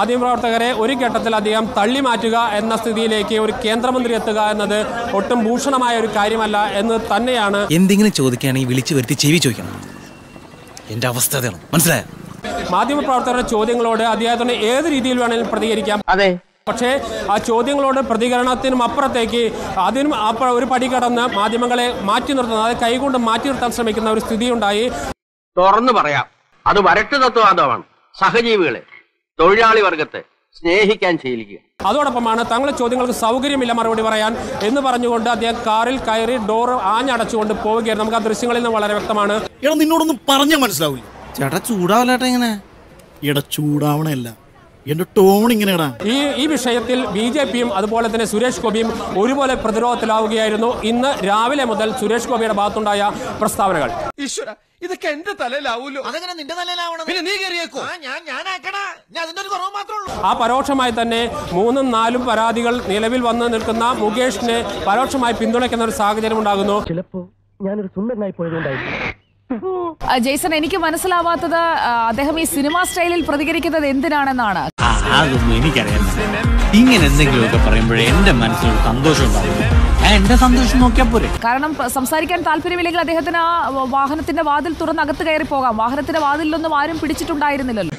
മാധ്യമപ്രവർത്തകരെ ഒരു ഘട്ടത്തിൽ അദ്ദേഹം തള്ളി മാറ്റുക എന്ന സ്ഥിതിയിലേക്ക് ഒരു കേന്ദ്രമന്ത്രി എത്തുക എന്നത് ഒട്ടും ഭൂഷണമായ ഒരു കാര്യമല്ല എന്ന് തന്നെയാണ് എന്തെങ്കിലും ചോദിക്കുകയാണെങ്കിൽ വിളിച്ചു വരുത്തി ചെവി ചോദിക്കണം. എന്റെ അവസ്ഥ അതാണ്. മനസ്സിലായോ? മാധ്യമപ്രവർത്തകരുടെ ചോദ്യങ്ങളോട് അദ്ദേഹത്തിന് ഏത് രീതിയിൽ വേണമെങ്കിലും പ്രതികരിക്കാം. അതെ. പക്ഷേ ആ ചോദ്യങ്ങളോട് പ്രതികരണത്തിനും അപ്പുറത്തേക്ക് അതിനും അപ്പുറം ഒരു പടി കടന്ന് മാധ്യമങ്ങളെ മാറ്റി നിർത്തുന്ന അത് കൈകൊണ്ട് മാറ്റി നിർത്താൻ ശ്രമിക്കുന്ന ഒരു സ്ഥിതിയുണ്ടായി. തുറന്നു പറയാം. അത് വരട്ടു തത്വവാദമാണ്. സഹജീവികളെ. തൊഴിലാളി വർഗത്തെ സ്നേഹിക്കാൻ ശീലിക്കുക. അതോടൊപ്പമാണ് തങ്ങളുടെ ചോദ്യങ്ങൾക്ക് സൗകര്യമില്ല മറുപടി പറയാൻ എന്ന് പറഞ്ഞുകൊണ്ട് അദ്ദേഹം കാറിൽ കയറി ഡോർ ആഞ്ഞടച്ചുകൊണ്ട് പോവുകയായിരുന്നു. നമുക്ക് ആ ദൃശ്യങ്ങളിൽ നിന്ന് വളരെ വ്യക്തമാണ്. എടാ നിന്നോടൊന്നും പറഞ്ഞാൽ മനസ്സിലാവില്ല. ചേട്ടാ ചൂടാവല്ലേട്ടാ ഇങ്ങനെ. എടാ ചൂടാവണല്ല എന്റെ ടോൺ ഇങ്ങനെയാണ് ഈ ഈ വിഷയത്തിൽ ബി ജെ പിയും അതുപോലെ തന്നെ സുരേഷ് ഗോപിയും ഒരുപോലെ പ്രതിരോധത്തിലാവുകയായിരുന്നു ഇന്ന് രാവിലെ മുതൽ സുരേഷ് ഗോപിയുടെ ഭാഗത്തുണ്ടായ പ്രസ്താവനകൾ. ഈശ്വര ഇതൊക്കെ എന്റെ തലയിലാവൂലോ അതെങ്ങനെ നിന്റെ തലയിലാവണം? പിന്നെ നീ കയറിയേക്കോ? ഞാൻ ഞാനാക്കണ ഞാൻ അതിന്റെ ഒരു കുറവ് മാത്രമേ ഉള്ളൂ. ആ പരോക്ഷമായി തന്നെ മൂന്നും നാലും പരാതികൾ നിലവിൽ വന്ന് നിൽക്കുന്ന മുകേഷിനെ പരോക്ഷമായി പിന്തുണയ്ക്കുന്ന ഒരു സാഹചര്യം ഉണ്ടാകുന്നു. ചിലപ്പോ ഞാനൊരു സുന്ദരനായി പോയതുകൊണ്ടായിരുന്നു ജെയ്സൺ എനിക്ക് മനസ്സിലാവാത്തത് അദ്ദേഹം ഈ സിനിമാ സ്റ്റൈലിൽ പ്രതികരിക്കുന്നത് എന്തിനാണെന്നാണ്? അതൊന്നും എനിക്കറിയാം ഇങ്ങനെ എന്തെങ്കിലുമൊക്കെ പറയുമ്പോഴേ എന്റെ മനസ്സിലൊരു സന്തോഷം ഉണ്ടാവും ഞാൻ എന്റെ സന്തോഷം നോക്കിയാ പോരെ. കാരണം സംസാരിക്കാൻ താല്പര്യമില്ലെങ്കിൽ അദ്ദേഹത്തിന് ആ വാഹനത്തിന്റെ വാതിൽ തുറന്ന് അകത്ത് കയറി പോകാം. വാഹനത്തിന്റെ വാതിലൊന്നും ആരും പിടിച്ചിട്ടുണ്ടായിരുന്നില്ലല്ലോ.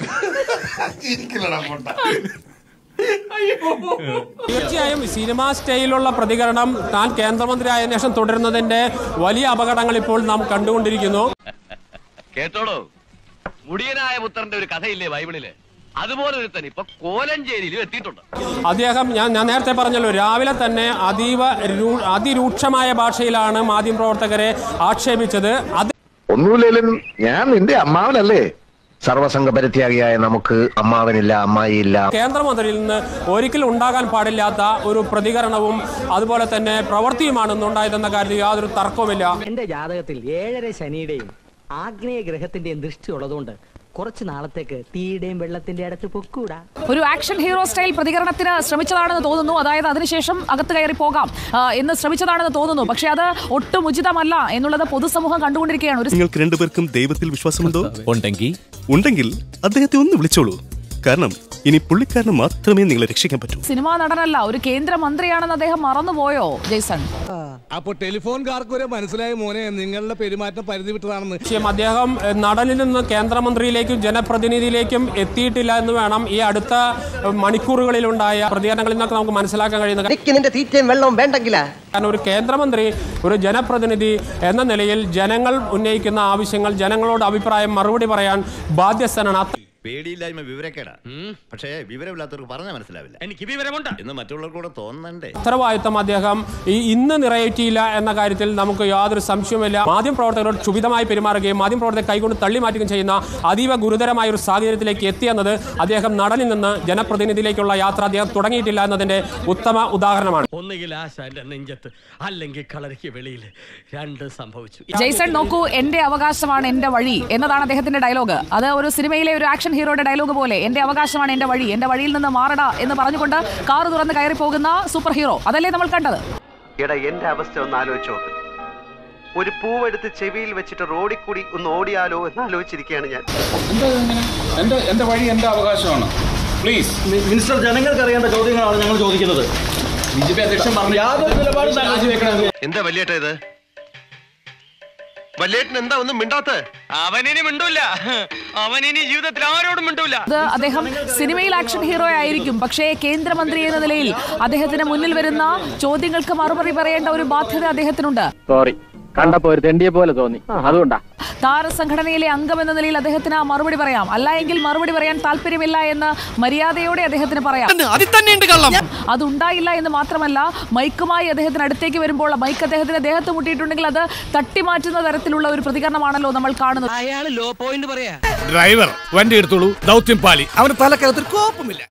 തീർച്ചയായും സിനിമാ സ്റ്റൈലുള്ള പ്രതികരണം താൻ കേന്ദ്രമന്ത്രിയായ ശേഷം തുടരുന്നതിന്റെ വലിയ അപകടങ്ങൾ ഇപ്പോൾ നാം കണ്ടുകൊണ്ടിരിക്കുന്നു. കേട്ടോളൂ. മുടിയനായ പുത്രന്റെ ഒരു കഥയില്ലേ ബൈബിളിൽ? അതുപോലെ ഒരുത്തൻ ഇപ്പൊ കോലഞ്ചേരിയിലും എത്തിയിട്ടുണ്ട്. അദ്ദേഹം ഞാൻ ഞാൻ നേരത്തെ പറഞ്ഞല്ലോ രാവിലെ തന്നെ അതീവ രൂ- അതിരൂക്ഷമായ ഭാഷയിലാണ് മാധ്യമപ്രവർത്തകരെ ആക്ഷേപിച്ചത്. അത് ഒന്നുമില്ലേലും ഞാൻ നിന്റെ അമ്മാവനല്ലേ? സർവസംഘപരിത്യാഗിയായ നമുക്ക് അമ്മാവനില്ല അമ്മായിയില്ല. കേന്ദ്രമന്ത്രിയിൽ നിന്ന് ഒരിക്കലും ഉണ്ടാകാൻ പാടില്ലാത്ത ഒരു പ്രതികരണവും അതുപോലെ തന്നെ പ്രവൃത്തിയുമാണ് ഇന്നുണ്ടായതെന്ന കാര്യത്തിൽ യാതൊരു തർക്കവുമില്ല. എന്റെ ജാതകത്തിൽ ഏഴര ശനിയുടെയും ആഗ്നേയ ഗ്രഹത്തിന്റെയും ദൃഷ്ടി ഉള്ളതുകൊണ്ട് കുറച്ച് നാളത്തേക്ക് തീയുടെയും വെള്ളത്തിന്റെ അടുത്ത് പൊക്കൂടാ. ഒരു ആക്ഷൻ ഹീറോ സ്റ്റൈൽ പ്രതികരണത്തിന് ശ്രമിച്ചതാണെന്ന് തോന്നുന്നു. അതായത് അതിനുശേഷം അകത്ത് കയറി പോകാം എന്ന് ശ്രമിച്ചതാണെന്ന് തോന്നുന്നു. പക്ഷെ അത് ഒട്ടും ഉചിതമല്ല എന്നുള്ളത് പൊതുസമൂഹം കണ്ടുകൊണ്ടിരിക്കുകയാണ്. ഒരു നിങ്ങൾക്ക് രണ്ടുപേർക്കും ദൈവത്തിൽ വിശ്വാസമുണ്ടോ? ഉണ്ടെങ്കിൽ ഉണ്ടെങ്കിൽ അദ്ദേഹത്തെ ഒന്ന് വിളിച്ചോളൂ. കാരണം ഇനി പുള്ളിക്കാരന് മാത്രമേ നിങ്ങളെ രക്ഷിക്കാൻ പറ്റൂ. സിനിമാ നടനല്ല ഒരു കേന്ദ്രമന്ത്രിയാണെന്ന് അദ്ദേഹം മറന്നുപോയോ ജയ്സൺ? അപ്പൊ ടെലിഫോൺകാർക്ക് വരെ മനസ്സിലായ മോനെ നിങ്ങളുടെ പെരുമാറ്റം പരിധി വിട്ടതാണെന്ന്. വിഷയം അദ്ദേഹം നടനിൽ നിന്ന് കേന്ദ്രമന്ത്രിയിലേക്കും ജനപ്രതിനിധിയിലേക്കും എത്തിയിട്ടില്ല എന്ന് വേണം ഈ അടുത്ത മണിക്കൂറുകളിൽ മണിക്കൂറുകളിലുണ്ടായ പ്രതികരണങ്ങളിൽ നിന്നൊക്കെ നമുക്ക് മനസ്സിലാക്കാൻ കഴിയുന്നത്. തീറ്റയും വെള്ളവും വേണ്ടെങ്കിലാ. കാരണം ഒരു കേന്ദ്രമന്ത്രി ഒരു ജനപ്രതിനിധി എന്ന നിലയിൽ ജനങ്ങൾ ഉന്നയിക്കുന്ന ആവശ്യങ്ങൾ ജനങ്ങളോട് അഭിപ്രായം മറുപടി പറയാൻ ബാധ്യസ്ഥനാണ്. അത്ര- പേടിയില്ലായ്മ വിവരക്കേടാ. പക്ഷേ വിവരമില്ലാത്തവർക്ക് പറഞ്ഞാൽ മനസ്സിലാവില്ല. എനിക്ക് വിവരമുണ്ട്. എന്ന് മറ്റുള്ളവർക്ക് കൂടെ തോന്നണ്ടേ? ഉത്തരവാദിത്തം അദ്ദേഹം ഈ ഇന്ന് നിറവേറ്റിയില്ല എന്ന കാര്യത്തിൽ നമുക്ക് യാതൊരു സംശയവുമില്ല. മാധ്യമ പ്രവർത്തകരോട് ക്ഷുഭിതമായി പെരുമാറുകയും മാധ്യമ പ്രവർത്തകരെ കൈകൊണ്ട് തള്ളി മാറ്റുകയും ചെയ്യുന്ന അതീവ ഗുരുതരമായ ഒരു സാഹചര്യത്തിലേക്ക് എത്തിയെന്നത് അദ്ദേഹം നടനിൽ നിന്ന് ജനപ്രതിനിധിയിലേക്കുള്ള യാത്ര അദ്ദേഹം തുടങ്ങിയിട്ടില്ല എന്നതിന്റെ ഉത്തമ ഉദാഹരണമാണ്. ഒന്നുകിൽ ആശ എന്റെ നെഞ്ചത്ത് അല്ലെങ്കിൽ കളരിക്ക് വെളിയിൽ രണ്ട് സംഭവിച്ചു. ജയ്സൺ നോക്കൂ എന്റെ അവകാശമാണ് എന്റെ വഴി എന്നതാണ് അദ്ദേഹത്തിന്റെ ഡയലോഗ്. അത് ഒരു സിനിമയിലെ ഒരു ആക്ഷൻ ഹീറോയുടെ ഡയലോഗ് പോലെ എന്റെ അവകാശമാണ് എന്റെ വഴി എന്റെ വഴിയിൽ നിന്ന് മാറട എന്ന് പറഞ്ഞുകൊണ്ട് കാറ് തുറന്ന് കയറി പോകുന്ന സൂപ്പർ ഹീറോ അതല്ലേ നമ്മൾ കണ്ടത്? എടാ എന്റെ അവസ്ഥ ഒന്ന് ആലോചിച്ചോ ഒരു പൂവെടുത്ത് ചെവിയിൽ വെച്ചിട്ട് റോഡിൽ കൂടി ഒന്ന് ഓടിയാലോ എന്ന് ആലോചിച്ചിരിക്കുകയാണ് ഞാൻ. എന്റെ എന്റെ വഴി എന്റെ അവകാശമാണ്. പ്ലീസ് മിനിസ്റ്റർ ജനങ്ങൾക്ക് അറിയേണ്ട ചോദ്യങ്ങളാണ് ഞങ്ങൾ ചോദിക്കുന്നത്. ബി ജെ പി അധ്യക്ഷൻ പറഞ്ഞു യാതൊരു നിലപാടും എന്താ വല്യേട്ട ഇത്? വല്യേട്ടൻ എന്താ ഒന്നും മിണ്ടാത്ത അവനിനി മിണ്ടൂല. അവനിനി ജീവിതത്തിൽ ആരോടും മിണ്ടൂല. അദ്ദേഹം സിനിമയിൽ ആക്ഷൻ ഹീറോ ആയിരിക്കും. പക്ഷേ കേന്ദ്രമന്ത്രി എന്ന നിലയിൽ അദ്ദേഹത്തിന് മുന്നിൽ വരുന്ന ചോദ്യങ്ങൾക്ക് മറുപടി പറയേണ്ട ഒരു ബാധ്യത അദ്ദേഹത്തിനുണ്ട്. സോറി കണ്ടപ്പോ ഒരു തെണ്ടിയെ പോലെ തോന്നി. അതുകൊണ്ടാ. താരസംഘടനയിലെ അംഗം എന്ന നിലയിൽ അദ്ദേഹത്തിന് ആ മറുപടി പറയാം. അല്ല എങ്കിൽ മറുപടി പറയാൻ താല്പര്യമില്ല എന്ന് മര്യാദയോടെ അദ്ദേഹത്തിന് പറയാം. അതുണ്ടായില്ല എന്ന് മാത്രമല്ല മൈക്കുമായി അദ്ദേഹത്തിന് അടുത്തേക്ക് വരുമ്പോൾ മൈക്ക് അദ്ദേഹത്തിന് ദേഹത്ത് മുട്ടിയിട്ടുണ്ടെങ്കിൽ അത് തട്ടിമാറ്റുന്ന തരത്തിലുള്ള ഒരു പ്രതികരണമാണല്ലോ നമ്മൾ കാണുന്നത്. ലോ പോയിന്റ് പറയാ. ഡ്രൈവർ വണ്ടി എടുത്തോളൂ ദൗത്യം പാലി അവന് തലക്കകത്ത് കോപ്പമില്ല.